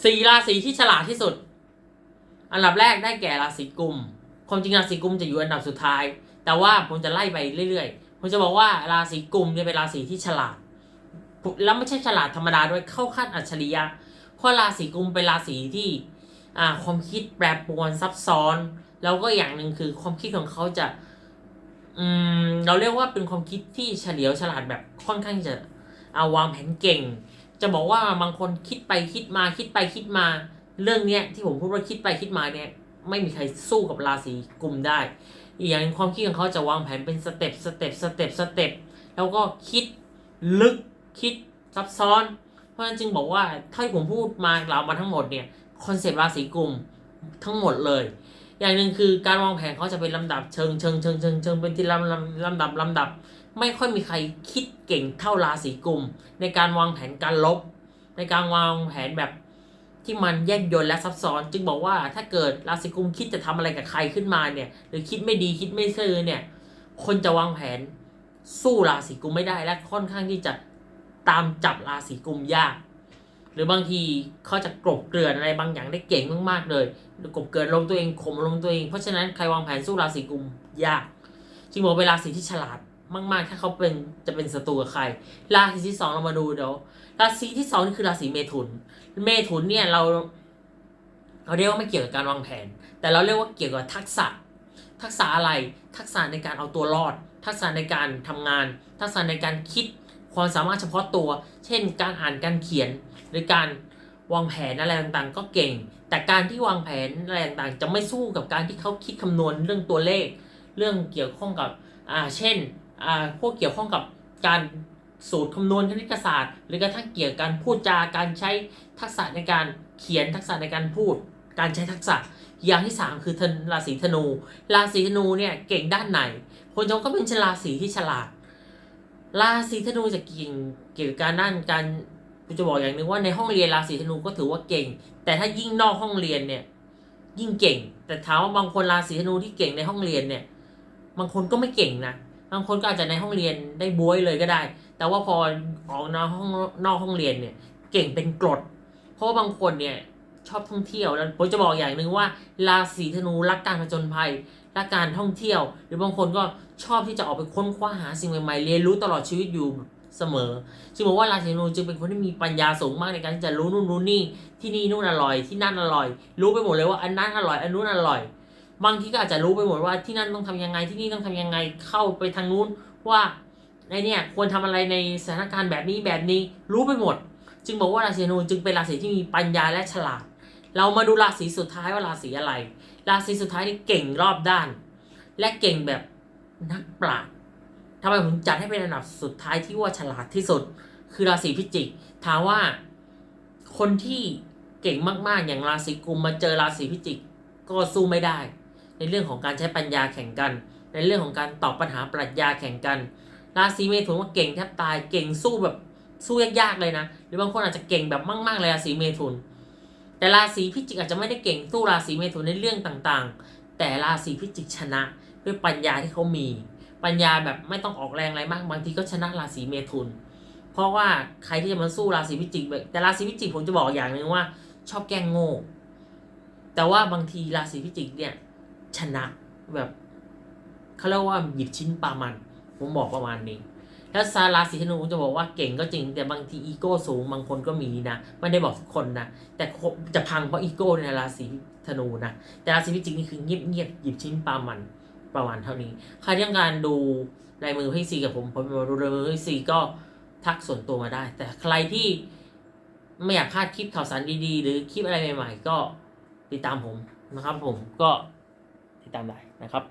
สี่ราศีที่ฉลาดที่สุด อันดับแรกได้แก่ราศีกุม ความจริงราศีกุมจะอยู่อันดับสุดท้าย แต่ว่าผมจะไล่ไปเรื่อยๆ ผมจะบอกว่าราศีกุมเนี่ยเป็นราศีที่ฉลาด แล้วไม่ใช่ฉลาดธรรมดาด้วยเข้าขั้นอัจฉริยะ เพราะราศีกุมเป็นราศีที่อ่าความคิดแปรปรวนซับซ้อน แล้วก็อย่างหนึ่งคือความคิดของเขาจะอืมเราเรียกว่าเป็นความคิดที่เฉลียวฉลาดแบบค่อนข้างจะเอาวางแผนเก่ง จะบอกว่าบางคนคิดไปคิดมาคิดไปคิดมา เรื่องเนี้ยที่ผมพูดว่าคิดไปคิดมาเนี่ยไม่มีใครสู้กับราศีกุมได้ อีกอย่างหนึ่งความคิดของเขาจะวางแผนเป็นสเต็ปสเต็ปสเต็ปสเต็ปแล้วก็คิดลึกคิดซับซ้อน เพราะฉะนั้นจึงบอกว่าถ้าที่ผมพูดมากล่าวมาทั้งหมดเนี่ยคอนเซปต์ราศีกุมทั้งหมดเลย อย่างหนึ่งคือการวางแผนเขาจะเป็นลำดับเชิงเชิงเชิงเชิงเชิงเป็นที่ลำลำลำดับลำดับ ไม่ค่อยมีใครคิดเก่งเท่าราศีกุม ในการวางแผนการลบ ในการวางแผนแบบที่มันแยบยลและซับซ้อน จึงบอกว่าถ้าเกิดราศีกุมคิดจะทำอะไรกับใครขึ้นมาเนี่ย หรือคิดไม่ดีคิดไม่ซื่อเนี่ย คนจะวางแผนสู้ราศีกุมไม่ได้และค่อนข้างที่จะตามจับราศีกุมยาก หรือบางทีเขาจะกลบเกลื่อนอะไรบางอย่างได้เก่งมากๆเลยกลบเกลื่อนลมตัวเองข่มลมตัวเอง เพราะฉะนั้นใครวางแผนสู้ราศีกุมยากจริงบอกเป็นราศีที่ฉลาด มากๆ ถ้าเขาเป็นจะเป็นศัตรูกับใคร ราศีที่สองเรามาดูเดี๋ยวราศีที่สองนี่คือราศีเมถุน เมถุนเนี่ยเราเราเรียกว่าไม่เกี่ยวกับการวางแผน แต่เราเรียกว่าเกี่ยวกับทักษะ ทักษะอะไร ทักษะในการเอาตัวรอด ทักษะในการทำงาน ทักษะในการคิด ความสามารถเฉพาะตัว เช่น การอ่านการเขียน หรือการวางแผนอะไรต่างๆ ก็เก่ง แต่การที่วางแผนอะไรต่างๆ จะไม่สู้กับการที่เขาคิดคำนวณเรื่องตัวเลข เรื่องเกี่ยวข้องกับ อ่า เช่น พวกเกี่ยวข้องกับการสูตรคำนวณคณิตศาสตร์ หรือกระทั่งเกี่ยวกับการพูดจาการใช้ทักษะในการเขียนทักษะในการพูด การใช้ทักษะอย่างที่สามคือธนราศีธนู ราศีธนูเนี่ยเก่งด้านไหน คนจงก็เป็นชราศีที่ฉลาด ราศีธนูจะเก่งเกี่ยวกับการด้านการจะบอกอย่างหนึ่งว่าในห้องเรียนราศีธนูก็ถือว่าเก่ง แต่ถ้ายิ่งนอกห้องเรียนเนี่ยยิ่งเก่ง แต่ถามว่าบางคนราศีธนูที่เก่งในห้องเรียนเนี่ยบางคนก็ไม่เก่งนะ บางคนก็อาจจะในห้องเรียนได้บวยเลยก็ได้ แต่ว่าพอออกนอกห้องนอกห้องเรียนเนี่ยเก่งเป็นกรด เพราะว่าบางคนเนี่ยชอบท่องเที่ยวแล้วผมจะบอกอย่างหนึ่งว่าราศีธนูรักการผจญภัยรักการท่องเที่ยว หรือบางคนก็ชอบที่จะออกไปค้นคว้าหาสิ่งใหม่ๆ เรียนรู้ตลอดชีวิตอยู่เสมอจึงบอกว่าราศีธนูจึงเป็นคนที่มีปัญญาสูงมากในการที่จะรู้นู่นรู้นี่ที่นี่นู่นอร่อยที่นั่นอร่อย รู้ไปหมดเลยว่าอันนั้นอร่อยอันนู้นอร่อย บางทีก็อาจจะรู้ไปหมดว่าที่นั่นต้องทำยังไงที่นี่ต้องทำยังไงเข้าไปทางนู้นว่าไอเนี่ยควรทำอะไรในสถานการณ์แบบนี้แบบนี้รู้ไปหมด จึงบอกว่าราศีนูจึงเป็นราศีที่มีปัญญาและฉลาด เรามาดูราศีสุดท้ายว่าราศีอะไร ราศีสุดท้ายนี่เก่งรอบด้าน และเก่งแบบนักปราชญ์ทำไมผมจัดให้เป็นอันดับสุดท้ายที่ว่าฉลาดที่สุด คือราศีพิจิกถามว่าคนที่เก่งมากๆอย่างราศีกุมมาเจอราศีพิจิกก็สู้ไม่ได้ ในเรื่องของการใช้ปัญญาแข่งกัน ในเรื่องของการตอบปัญหาปรัชญาแข่งกัน ราศีเมถุนว่าเก่งแทบตายเก่งสู้แบบสู้ยากๆเลยนะ หรือบางคนอาจจะเก่งแบบมากๆเลยราศีเมถุน แต่ราศีพิจิกอาจจะไม่ได้เก่งสู้ราศีเมถุนในเรื่องต่างๆ แต่ราศีพิจิกชนะด้วยปัญญาที่เขามี ปัญญาแบบไม่ต้องออกแรงอะไรมากบางทีก็ชนะราศีเมถุน เพราะว่าใครที่จะมาสู้ราศีพิจิกแบบแต่ราศีพิจิกผมจะบอกอย่างหนึ่งว่า ชอบแกล้งโง่แต่ว่าบางทีราศีพิจิกเนี่ย ชนะแบบเขาเรียกว่าหยิบชิ้นปลามัน ผมบอกประมาณนี้ แล้วซาราศีธนูจะบอกว่าเก่งก็จริง แต่บางทีอีโก้สูงบางคนก็มีนะไม่ได้บอกทุกคนนะแต่จะพังเพราะอีโก้ในราศีธนูนะแต่ราศีพิจิกนี่คือเงียบเงียบๆหยิบชิ้นปลามันประมาณเท่านี้ ใครที่ต้องการดูลายมือพี่ซีกับผมผมดูลายมือพี่ซีก็ทักส่วนตัวมาได้ แต่ใครที่ไม่อยากพลาดคลิปข่าวสารดีๆ หรือคลิปอะไรใหม่ ๆ ก็ติดตามผมนะครับผมก็ ตามได้นะครับ